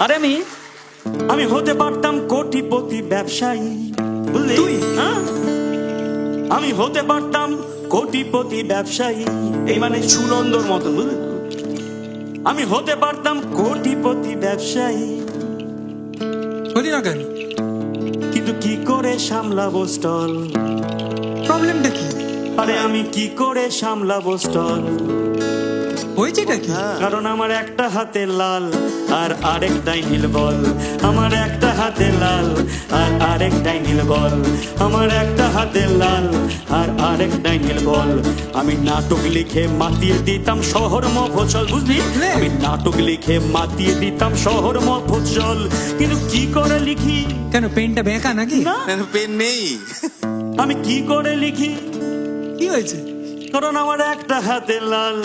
আরে আমি আমি হতে পারতাম কোটিপতি ব্যবসায়ী বুঝলি? তুই? হ্যাঁ? আমি হতে পারতাম কোটিপতি ব্যবসায়ী এই মানে সুনন্দর মতন বুঝলি? আমি হতে পারতাম কোটিপতি ব্যবসায়ী। হলি না কেন? কিন্তু কি করে সামলাবো স্টল? প্রবলেমটা কি? আরে আমি কি করে সামলাবো স্টল? হয়েছেটা কি? কারণ আমার একটা হাতে লাল আর আরেকটাই নীল বল। আমার একটা হাতে লাল আর আরেকটাই নীল বল। আমার একটা হাতে লাল আর আরেকটাই নীল বল। আমি নাটক লিখে মাতিয়ে দিতাম শহর মফসল বুঝলি। আমি নাটক লিখে মাতিয়ে দিতাম শহর মফসল কিন্তু কি করে লিখি? কেন পেনটা বেঁকা নাকি? না পেন নেই। আমি কি করে লিখি? কি হয়েছে? কারণ আমার একটা হাতে লাল,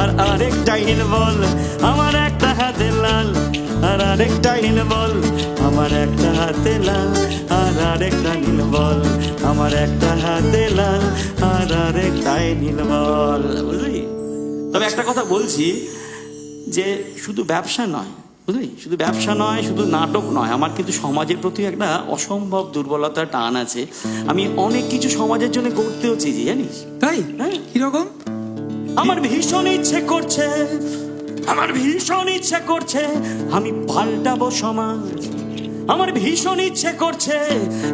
আর আরেকটা নীল বল আমার একটা হাতে লাল, আর আরেকটা নীল বল আমার একটা হাতে লাল, আর আরেকটা নীল বল আমার একটা হাতে লাল, আর আরেকটাই নীল বল বুঝলি? তবে একটা কথা বলছি যে শুধু ব্যবসা নয় বুঝলি? শুধু ব্যবসা নয় শুধু নাটক নয় আমার কিন্তু সমাজের প্রতি একটা অসম্ভব দুর্বলতা টান আছে। আমি অনেক কিছু সমাজের জন্য করতেও চেয়েছি জানিস? তাই? হ্যাঁ। কীরকম? আমার ভীষণ ইচ্ছে করছে আমার ভীষণ ইচ্ছে করছে আমি পাল্টাবো সমাজ। আমার ভীষণ ইচ্ছে করছে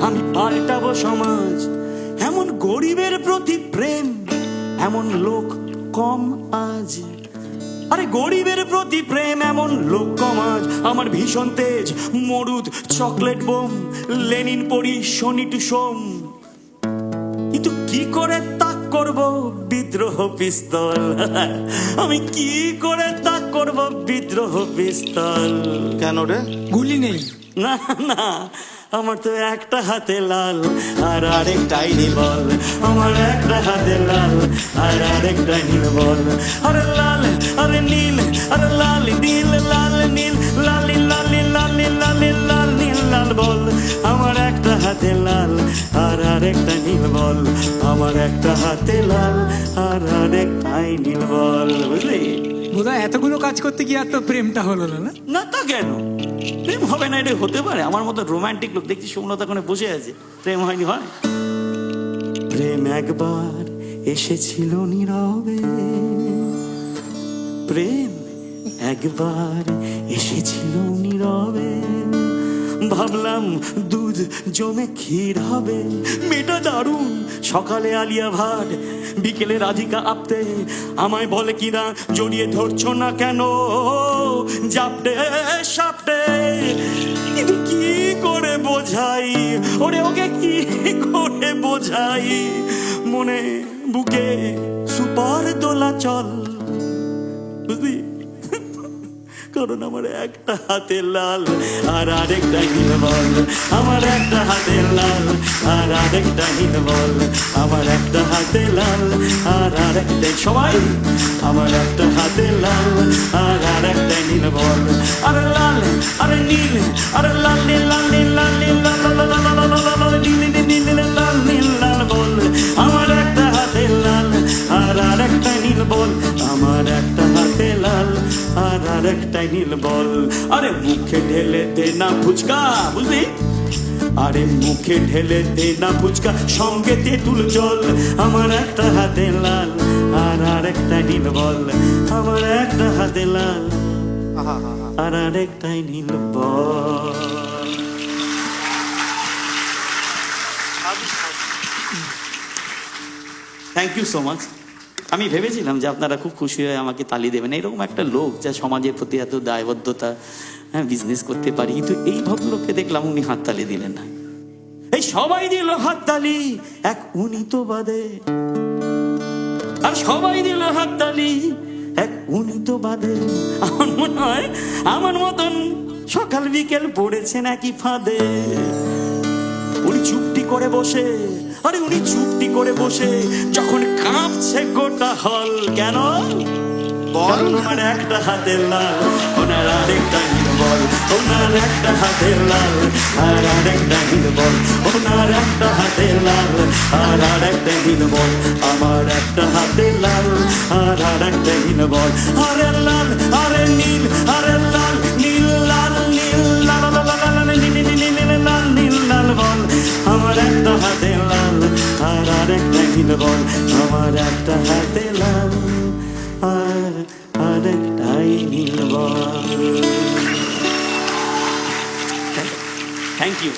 আমি পাল্টাবো সমাজ। এমন গরিবের প্রতি প্রেম এমন লোক কম আজ। আরে গরিবের প্রতি প্রেম এমন লোক কম আজ আমার ভীষণ তেজ মরুদ চকলেট বোম লেনিন পড়ি শনি টু সোম কিন্তু কি করে তাক করব বিদ্রোহ পিস্তল? আমি কি করে তাক করব বিদ্রোহ পিস্তল? কেন রে? গুলি নেই। না না। আমার তো একটা হাতে লাল আর আরেকটাই বল। আমার একটা হাতে লাল আর আরেকটাই নীল বল। আরে লাল আরে নীল আরে লাল নীল লাল নীল লালি লালি লালি লালি লাল নীল লাল বল। আমার একটা হাতে লাল আর আরেকটা নীল বল। আমার একটা হাতে লাল আর আরেকটাই নীল বল বুঝলি? বোধহয় এতগুলো কাজ করতে গিয়ে আর তো প্রেমটা হলো না না? না তা কেন? প্রেম হবে না, এটা হতে পারে। আমার মতো রোমান্টিক লোক, দেখছি সুমলতা কোণে বসে আছে। প্রেম হয়নি, হয়? প্রেম একবার এসেছিল নীরবে। প্রেম একবার এসেছিল নীরবে। ভাবলাম দুধ জমে ক্ষীর হবে। মেয়েটা দারুণ। সকালে আলিয়া ভাট, বিকেলে রাধিকা আপতে। আমায় বলে কিনা, জড়িয়ে ধরছ না কেন? জাপটে, সাপটে কি করে বোঝাই? ওরে ওকে কি করে বোঝাই? মনে বুকে সুপার দোলা চল বুঝলি? কারণ আমার একটা হাতে লাল, আর আরেকটা নীল বল আমার একটা হাতে লাল, আর আরেকটা নীল বল আমার একটা হাতে লাল, আর আরেকটা সবাই। আমার একটা হাতে লাল, আর আরেকটা নীল বল আরে লাল, আরে নীল, আরে লাল নীল লাল নীল। আর নীল বল। আরে মুখে ঢেলে দে না ফুচকা বুঝলি? আরে মুখে ঢেলে দে না ফুচকা সঙ্গে তেঁতুল জল। আমার একটা হাতে লাল আর আরেকটা নীল বল। আমার একটা হাতে লাল আর আরেকটাই নীল ball. Thank you so much আমি ভেবেছিলাম যে আপনারা খুব খুশি হয়ে আমাকে তালি দেবেন। এরকম একটা লোক যা সমাজের প্রতি এত দায়বদ্ধতা হ্যাঁ বিজনেস করতে পারি। কিন্তু এই ভদ্রলোককে দেখলাম উনি হাততালি দিলেন না। এই সবাই দিল হাততালি এক উনি তো বাদে। আর সবাই দিল হাততালি এক উনি তো বাদে। আমার মনে হয়, আমার মতন সকাল বিকেল পড়েছেন একই ফাঁদে। উনি চুপটি করে বসে, আরে উনি চুপটি করে বসে, যখন কাঁপছে গোটা হল, কেন? বল ওনার একটা হাতে লাল, ওনার আরেকটা বল ওনার একটা হাতে লাল, আর আরেকটা বল ওনার একটা হাতে লাল, আর আরেকটা বল আমার একটা হাতে লাল, আর আরেকটা বল আরে লাল, আরে নীল, আরে রঙিন বল আমার একটা হাতে লাল আর আরেকটাই নীল বল। Thank you